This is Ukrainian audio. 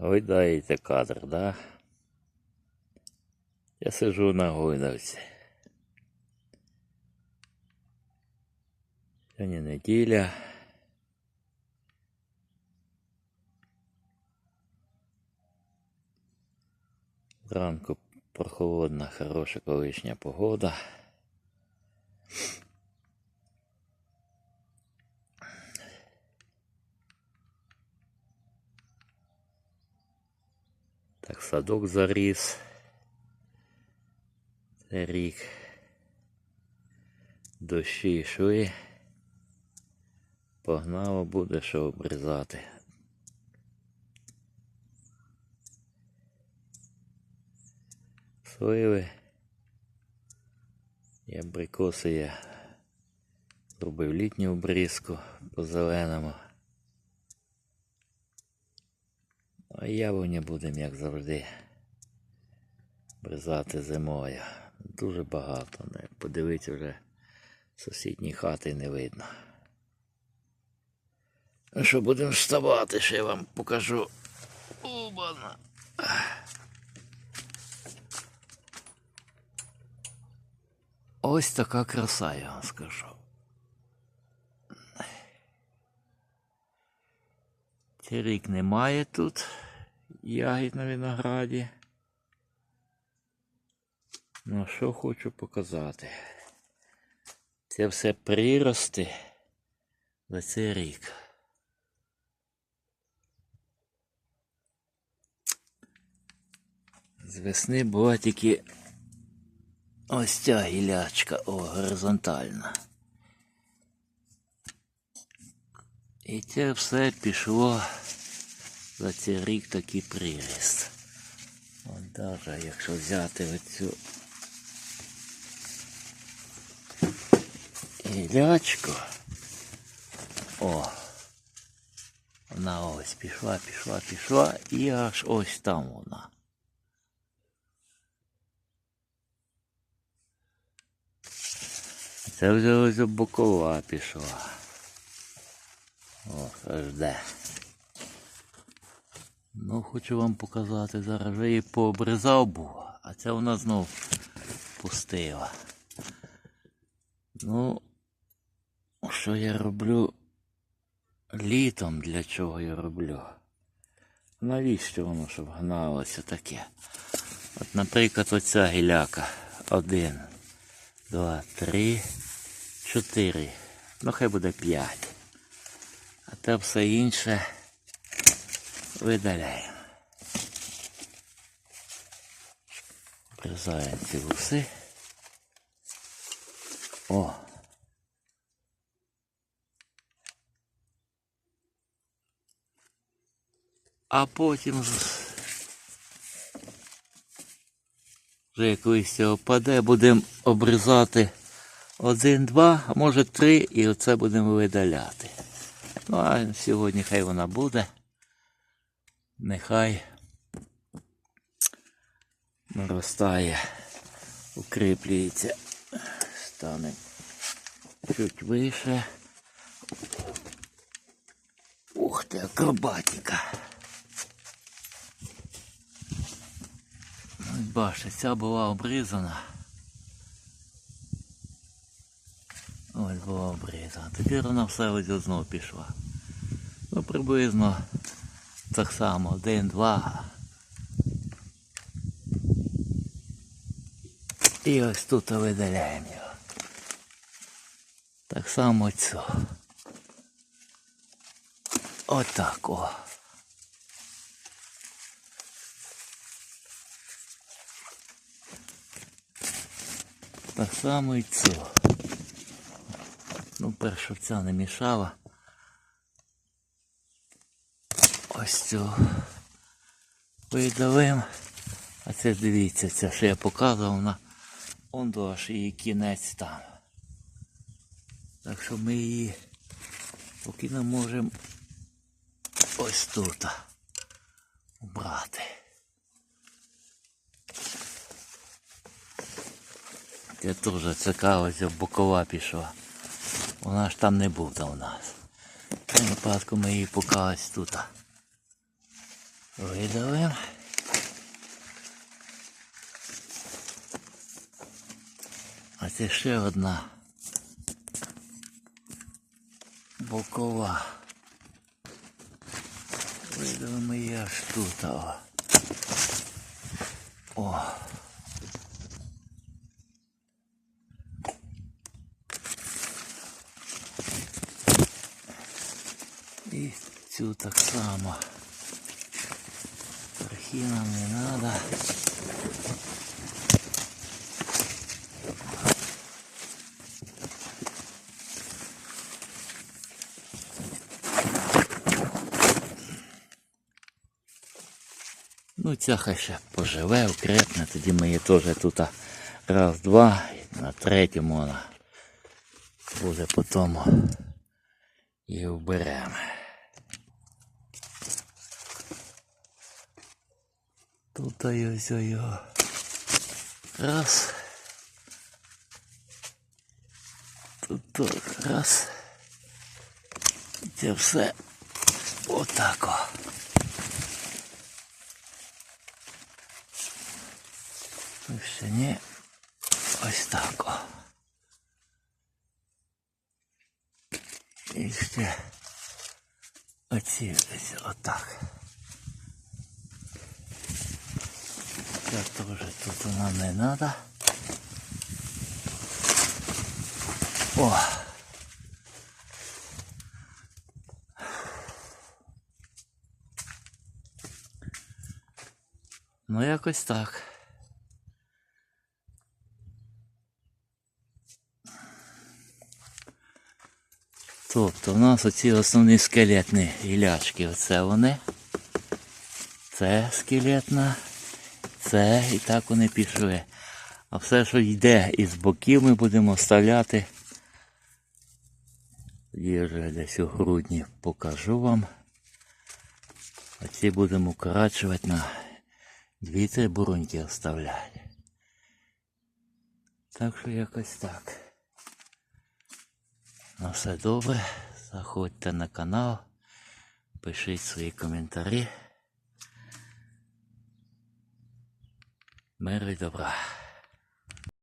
Гойдається кадр, да? Я сижу на гойдавці. Сьогодні неділя. Зранку прохолодна, хороша колишня погода. Так, садок заріс. Рік. Дощі йшли. Погнало буде що обрізати. Сливи. І абрикоси я зробив літню обрізку по зеленому. А яблуня будемо, як завжди, бризати зимою. Дуже багато. Не? Подивіться вже сусідні хати не видно. Ну що, будемо вставати, ще я вам покажу. Обана. Ось така краса, я вам скажу. Рік немає тут ягід на винограді. Ну, що хочу показати. Це все прирости за цей рік. З весни була тільки ось ця гілячка, о, горизонтальна. І це все пішло за цей рік такий приріст. От даже якщо взяти оцю гілячку, о, вона ось пішла, пішла, пішла і аж ось там вона. Це вже ось бокова пішла. О, аж де. Ну, хочу вам показати, зараз вже її пообрізав був, а це вона знов пустила. Ну, що я роблю літом, для чого я роблю? Навіщо воно, щоб гналося таке? От, наприклад, оця гіляка. Один, два, три, чотири. Ну, хай буде п'ять. А те все інше видаляємо. Обрізаємо ці вуси. О! А потім вже як листя опаде, будемо обрізати один, два, а може три, і оце будемо видаляти. Ну, а сьогодні хай вона буде. Нехай наростає, укріплюється, стане чуть вище. Ух ти, акробатика. Ось Бачите, ця була обрізана. Ось була обрізана. Тепер вона все ось знову пішла. Ну, приблизно так само, один, два. І ось тут видаляємо його. Так само цю. Отак о. Так само і цю. Ну, перша ця не мішала. Ось цю видалим. А це дивіться, це що я показував, вона он до аж її кінець там. Так що ми її поки не можемо ось тут убрати. Це теж цікаво, бокова пішла. Вона ж там не буде у нас. В випадку ми її поки тут. Видалим. А це ще одна бокова. Видалимо її аж тут. О. І цю так само. Трохи нам не надо. Ну, ця хай ще поживе, окрепне, тоді ми її теж тут раз, два, на третьому вона буде потім і вберемо. Тут ось його. Раз. Тут так, раз. І Це все отак о. Тут ще ні. Ось так І ще оці ось отак. Це теж тут нам не треба. О! Ну якось так. Тобто в нас оці основні скелетні гілячки, оце вони. Це скелетна, це і так вони пішли. А все, що йде із боків, ми будемо вставляти. Тоді вже десь у грудні покажу вам. А ці будемо укорачувати на дві-три буруньки вставляти. Так що якось так. На все добре. Заходьте на канал, пишіть свої коментарі. Миру і добра.